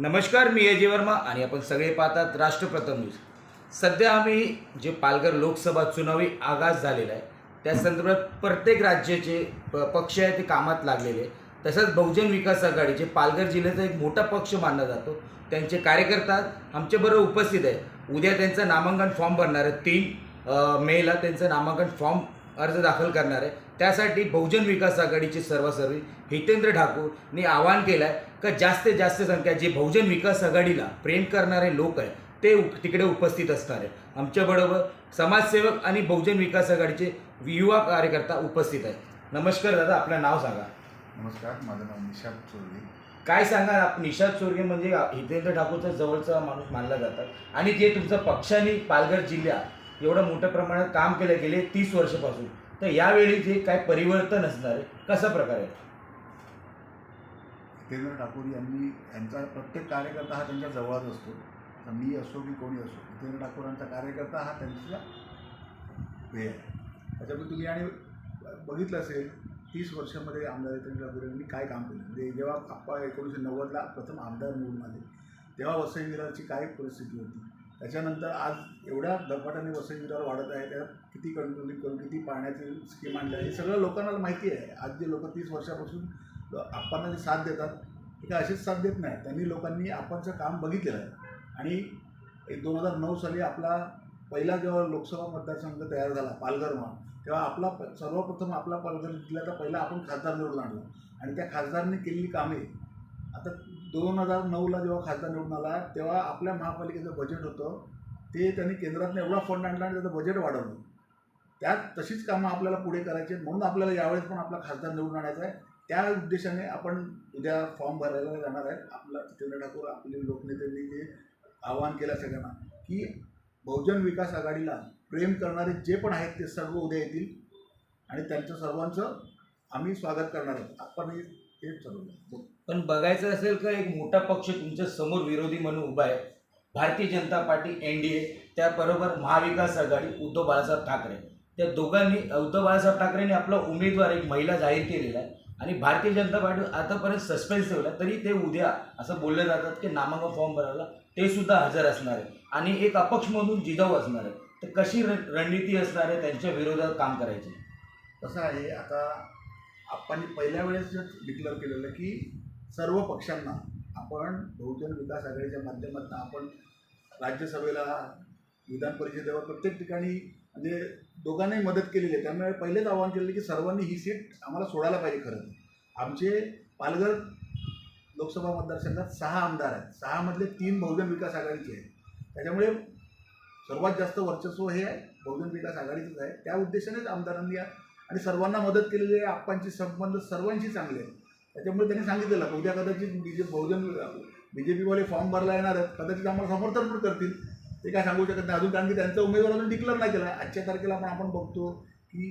नमस्कार मी अजय वर्मा आणि आपण सगळे पाहतात राष्ट्रप्रथम न्यूज. सध्या आम्ही जे पालघर लोकसभा चुनावी आगाज झालेला आहे त्या संदर्भात प्रत्येक राज्याचे प- पक्ष आहे ते कामात लागलेले आहे. तसंच बहुजन विकास आघाडी जे पालघर जिल्ह्याचा एक मोठा पक्ष मानला जातो त्यांचे कार्यकर्ता आमच्याबरोबर उपस्थित आहे उद्या त्यांचं नामांकन फॉर्म भरणार आहे तीन मेला त्यांचं नामांकन फॉर्म अर्ज दाखल करणार आहे त्यासाठी बहुजन विकास आघाडीचे सर्वसर्वी हितेंद्र ठाकूरनी आवाहन केलं आहे का जास्तीत जास्त संख्या जे बहुजन विकास आघाडीला प्रेम करणारे लोक आहेत ते उप- तिकडे उपस्थित असणार आहे आमच्याबरोबर समाजसेवक आणि बहुजन विकास आघाडीचे युवा कार्यकर्ता उपस्थित आहेत. नमस्कार दादा आपलं नाव सांगा. नमस्कार माझं नाव निशाब चोरगे. काय सांगा आप निषाद चोरगे म्हणजे हितेंद्र ठाकूरचा जवळचा माणूस मानला जातात. आणि जे तुमच्या पक्षाने पालघर जिल्ह्यात एवढं मोठ्या प्रमाणात काम केलं गेले तीस वर्षापासून तर यावेळी जे काय परिवर्तन असणार आहे कसा प्रकारे उपेंद्र ठाकूर यांनी यांचा प्रत्येक कार्यकर्ता हा त्यांच्या जवळच असतो. तर मी असो की कोणी असो उपेंद्र ठाकूरांचा कार्यकर्ता हा त्यांचा हे आहे. त्याच्यामुळे तुम्ही आणि बघितलं असेल तीस वर्षामध्ये आमदार हितेंद्र ठाकूर यांनी काय काम केलं? म्हणजे जेव्हा आप्पा एकोणीसशे नव्वदला प्रथम आमदार निवडून आले तेव्हा वसई विरारची काय परिस्थिती होती? त्याच्यानंतर आज एवढ्या धपाट्याने वसई विरार वाढत आहे त्या किती कंट्रोलिंग करून किती पाण्याची स्कीम आणली आहे हे सगळं लोकांना माहिती आहे. आज जे लोक तीस वर्षापासून आप्पांना जे साथ देतात ते असेच अशीच साथ देत नाही. त्यांनी लोकांनी आपणचं काम बघितलेलं आहे. आणि एक दोन हजार नऊ साली आपला पहिला जेव्हा लोकसभा मतदारसंघ तयार झाला पालघर म्हणून तेव्हा आपला प- सर्वप्रथम आपला पालघर जिल्ह्याचा पहिला आपण खासदार निवडून आणला. आणि त्या खासदारांनी केलेली कामे आता दोन हजार नऊला जेव्हा खासदार निवडून आला तेव्हा आपल्या महापालिकेचं बजेट होतं ते त्यांनी केंद्रातनं एवढा फंड आणला आणि त्याचं बजेट वाढवलं. त्यात तशीच कामं आपल्याला पुढे करायची आहेत. म्हणून आपल्याला यावेळेस पण आपला खासदार निवडून आणायचा आहे. त्या उद्देशाने आपण उद्या फॉर्म भरायला जाणार आहे आपला जितेंद्र ठाकूर आपले लोकनेत्यांनी जे आवाहन केलं सगळ्यांना की बहुजन विकास आघाडीला प्रेम करणारे जे पण आहेत ते सर्व उद्या येतील आणि त्यांचं सर्वांचं आम्ही स्वागत करणार आहोत. आपण हे ठरवलं पण बघायचं असेल का एक मोठा पक्ष तुमच्यासमोर विरोधी म्हणून उभा आहे. Bharatiya Janata Party N D A त्याबरोबर महाविकास आघाडी उद्धव बाळासाहेब ठाकरे. त्या दोघांनी उद्धव बाळासाहेब ठाकरेंनी आपला उमेदवार एक महिला जाहीर केलेला आहे. आणि भारतीय जनता पार्टी आतापर्यंत सस्पेन्स ठेवला तरी ते उद्या असं बोललं जातात की नामांकन फॉर्म भरायला ते सुद्धा हजर असणार आहे आणि एक अपक्ष म्हणून जिजाऊ असणार आहे तर कशी रणनीती असणार आहे त्यांच्या विरोधात काम करायची? कसं आहे आता आपण पहिल्या वेळेस डिक्लेअर केलेलं की सर्व पक्षांना आपण बहुजन विकास आघाडीच्या माध्यमातून आपण राज्यसभेला विधान परिषदेवर प्रत्येक ठिकाणी म्हणजे दोघांनाही मदत केलेली आहे. त्यामुळे पहिलेच आवाहन केलेलं की सर्वांनी ही सीट आम्हाला सोडायला पाहिजे खरं तर. आमचे पालघर लोकसभा मतदारसंघात सहा आमदार आहेत. सहामधले तीन बहुजन विकास आघाडीचे आहेत. त्याच्यामुळे सर्वात जास्त वर्चस्व हे आहे बहुजन विकास आघाडीचंच आहे. त्या उद्देशानेच आमदारांनी या- आणि सर्वांना मदत केलेली आहे. आप्पांचे संबंध सर्वांशी चांगले आहेत. त्याच्यामुळे त्यांनी सांगितलेलं उद्या कदाचित बी जे बहुजन बी जे पीवाले फॉर्म भरला येणार आहेत. कदाचित आम्हाला समर्थन पण करतील. ते काय सांगू शकत नाही. अजून कारण की त्यांचा उमेदवार अजून डिक्लेअर नाही केला. आजच्या तारखेला पण आपण बघतो की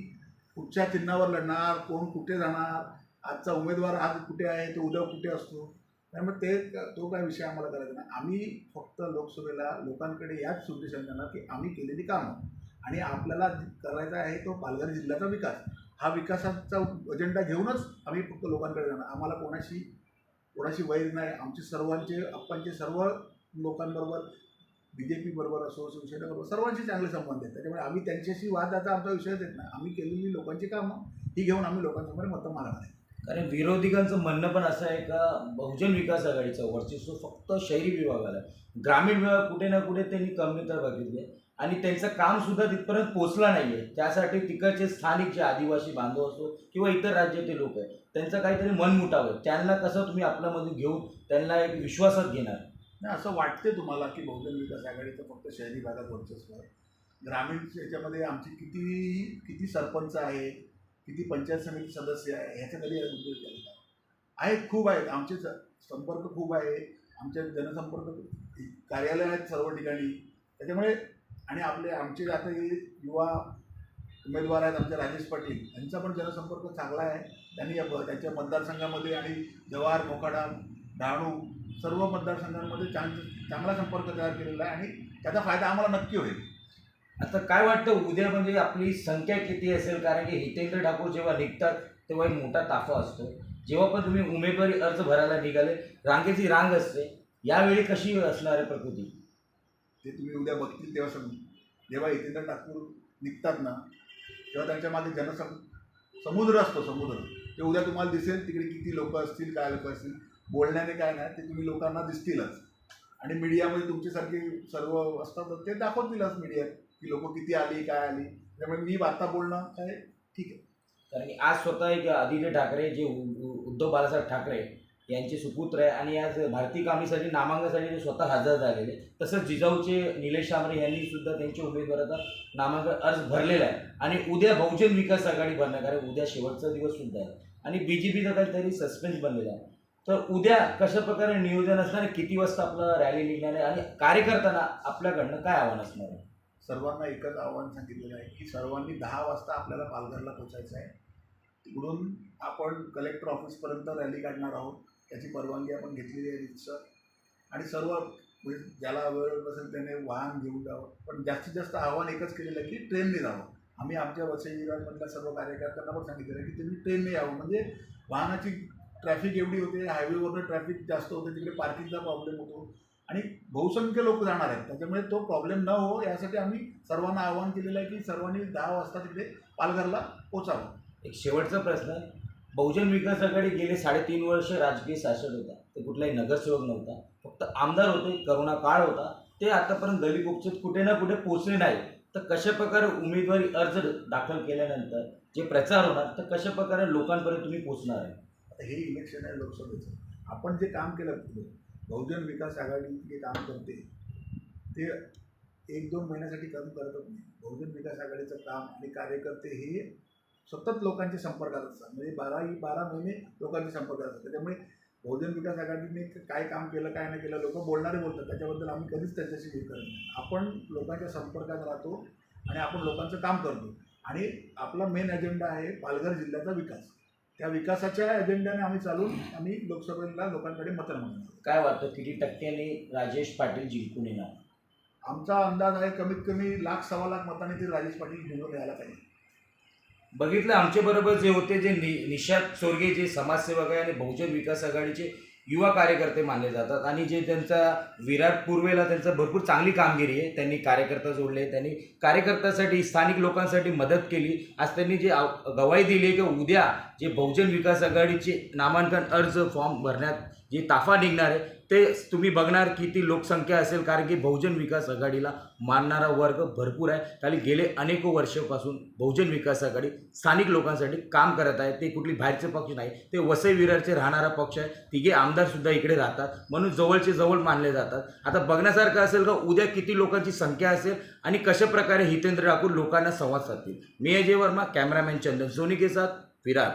कुठच्या चिन्हावर लढणार कोण कुठे जाणार आजचा उमेदवार आज कुठे आहे तो उद्या कुठे असतो? त्यामुळे ते तो काय विषय आम्हाला करायचा नाही. आम्ही फक्त लोकसभेला लोकांकडे याच उद्देशाने जाणार की आम्ही केलेली कामं. आणि आपल्याला करायचा आहे तो पालघर जिल्ह्याचा विकास. हा विकासाचा अजेंडा घेऊनच आम्ही फक्त लोकांकडे जाणार. आम्हाला कोणाशी कोणाशी वैर नाही. आमचे सर्वांचे आप्पांचे सर्व लोकांबरोबर बी जे पी बरोबर असो शिवसेनेबरोबर सर्वांशी चांगले संबंध आहेत. त्याच्यामुळे आम्ही त्यांच्याशी वादाचा आमचा विषयच येत नाही. आम्ही केलेली लोकांची कामं ही घेऊन आम्ही लोकांसमोर मतं मागणार आहे. कारण विरोधिकांचं म्हणणं पण असं आहे का बहुजन विकास आघाडीचं वर्चस्व फक्त शहरी विभागाला ग्रामीण विभाग कुठे ना कुठे त्यांनी कमतरता बघितली. आहे आणि त्यांचं कामसुद्धा तिथपर्यंत पोचला नाही आहे त्यासाठी तिकडचे स्थानिक जे आदिवासी बांधव असो किंवा इतर राज्यातील लोक आहेत त्यांचं काहीतरी मनमुटाव. आहे त्यांना कसं तुम्ही आपल्यामधून घेऊन त्यांना एक विश्वासात घेणार? नाही असं वाटते तुम्हाला की बहुजन विकास आघाडीचं फक्त शहरी भागात वर्चस्व आहे? ग्रामीण याच्यामध्ये आमची किती किती सरपंच आहे? किती पंचायत समिती सदस्य आहे? ह्याच्या कधी उद्योग केलेला आहेत खूप आहेत. आमचे स- संपर्क खूप आहे. आमच्या जनसंपर्क कार्यालय आहेत सर्व ठिकाणी. त्याच्यामुळे आणि आपले आमचे आता युवा उमेदवार आहेत आमचे राजेश पाटील यांचा पण जनसंपर्क चांगला आहे. त्यांनी या त्यांच्या मतदारसंघामध्ये आणि जवाहर मोखाडा डहाणू सर्व मतदारसंघांमध्ये चांग चांगला संपर्क तयार केलेला आहे. आणि त्याचा फायदा आम्हाला नक्की होईल. आता काय वाटतं उद्या म्हणजे आपली संख्या किती असेल? कारण की हितेंद्र ठाकूर जेव्हा निघतात तेव्हा एक मोठा ताफा असतो. जेव्हा पण तुम्ही उमेदवारी अर्ज भरायला निघाले रांगेची रांग असते. यावेळी कशी असणार आहे प्रकृती? ते तुम्ही उद्या बघतील तेव्हा समजून जेव्हा हितेंद्र ठाकूर निघतात ना तेव्हा त्यांच्या मागे जनसम समुद्र असतो समुद्र. ते उद्या तुम्हाला दिसेल तिकडे किती लोक असतील काय लोक असतील. बोलण्याने काय नाही ते तुम्ही लोकांना दिसतीलच. आणि मीडियामध्ये तुमच्यासारखी सर्व असतात ते दाखवतीलच मीडियात की लोक किती आली काय आली. त्यामुळे मी आता बोलणं काय ठीक आहे. कारण की आज स्वतः एक आदित्य ठाकरे जे उ- उद्धव बाळासाहेब ठाकरे यांचे सुपुत्र आहे आणि आज भारतीय कामीसाठी नामांकनासाठी ते स्वतः हजर झालेले तसंच जिजाऊचे निलेश शामरे यांनी सुद्धा त्यांच्या उमेदवाराचा नामांकन अर्ज भरलेला आहे. आणि उद्या बहुजन विकास आघाडी भरणार कारण उद्या शेवटचा दिवस सुद्धा आहे. आणि बी जे पीचा काहीतरी सस्पेन्स बनलेला आहे. तर उद्या कशा प्रकारे नियोजन असणार आहे किती वाजता आपलं रॅली निघणार आहे आणि कार्यकर्त्यांना आपल्याकडनं काय आव्हान असणार आहे? सर्वांना एकच आव्हान सांगितलेलं आहे की सर्वांनी दहा वाजता आपल्याला पालघरला पोचायचं आहे. तिकडून आपण कलेक्टर ऑफिसपर्यंत रॅली काढणार आहोत. त्याची परवानगी आपण घेतलेली आहे रिक्षा आणि सर्व म्हणजे ज्याला वेळ नसेल त्याने वाहन घेऊन जावं. पण जास्तीत जास्त आव्हान एकच केलेलं आहे की ट्रेनने जावं. आम्ही आमच्या वसई विभागमधल्या सर्व कार्यकर्त्यांना पण सांगितलेलं आहे की त्यांनी ट्रेनने यावं. म्हणजे वाहनाची ट्रॅफिक एवढी होते हायवेवरनं ट्रॅफिक जास्त होते तिकडे पार्किंगचा प्रॉब्लेम होतो. आणि बहुसंख्य लोक जाणार आहेत. त्याच्यामुळे तो प्रॉब्लेम न हो यासाठी आम्ही सर्वांना आवाहन केलेलं आहे की सर्वांनी दहा वाजता तिकडे पालघरला पोचावं एक शेवटचा प्रश्न आहे बहुजन विकास आघाडी गेले साडेतीन वर्ष राजकीय शासन होता. ते कुठलाही नगरसेवक नव्हता. फक्त आमदार होते करोना काळ होता. ते आतापर्यंत गली गुपचीत कुठे ना कुठे पोचले नाही तर कशा प्रकारे उमेदवारी अर्ज दाखल केल्यानंतर जे प्रचार होणार तर कशा प्रकारे लोकांपर्यंत तुम्ही पोचणार आहे? हे इलेक्शन आहे लोकसभेचं. आपण जे काम केलं पुढे बहुजन विकास आघाडी जे काम करते ते एक दोन महिन्यासाठी काम करतच नाही बहुजन विकास आघाडीचं काम आणि कार्यकर्ते हे सतत लोकांच्या संपर्कात असतात. म्हणजे बाराही बारा महिने लोकांच्या संपर्कात असतात. त्याच्यामुळे बहुजन विकास आघाडीने काय काम केलं काय नाही केलं लोक बोलणारे बोलतात. त्याच्याबद्दल आम्ही कधीच त्यांच्याशी हे करत नाही. आपण लोकांच्या संपर्कात राहतो आणि आपण लोकांचं काम करतो. आणि आपला मेन अजेंडा आहे पालघर जिल्ह्याचा विकास. त्या विकासाच्या अजेंड्याने आम्ही चालून आम्ही लोकसभेला लोकांकडे मतं मागणार काय वाटतं किती टक्क्यांनी राजेश पाटील जिंकून येणार? आमचा अंदाज आहे कमीत कमी लाख सव्वा लाख मतांनी ते राजेश पाटील निवडून यायला पाहिजे. बघितलं आमच्याबरोबर जे होते जे नि निषाद चोरगे जे समाजसेवक आहे आणि बहुजन विकास आघाडीचे युवा कार्यकर्ते मानले जातात. आणि जे त्यांचा विराट पूर्वेला त्यांचं भरपूर चांगली कामगिरी आहे त्यांनी कार्यकर्ता जोडले त्यांनी कार्यकर्त्यासाठी स्थानिक लोकांसाठी मदत केली. आज त्यांनी जे गवाही दिली की उद्या जे बहुजन विकास आघाडीचे नामांकन अर्ज फॉर्म भरण्यात जे ताफा निघणार आहे ते तुम्ही बघणार किती लोकसंख्या असेल कारण की बहुजन विकास आघाडीला मानणारा वर्ग भरपूर आहे. कारण गेले अनेको वर्षापासून बहुजन विकास आघाडी स्थानिक लोकांसाठी काम करत आहे. ते कुठली बाहेरचे पक्ष नाही ते वसई विरारचे राहणारा पक्ष आहे. तिघे आमदारसुद्धा इकडे राहतात म्हणून जवळचे जवळ मानले जातात. आता बघण्यासारखं असेल का उद्या किती लोकांची संख्या असेल आणि कशा प्रकारे हितेंद्र ठाकूर लोकांना संवाद साधतील? मी अजय वर्मा कॅमेरामॅन चंदन सोनी के साथ विरार.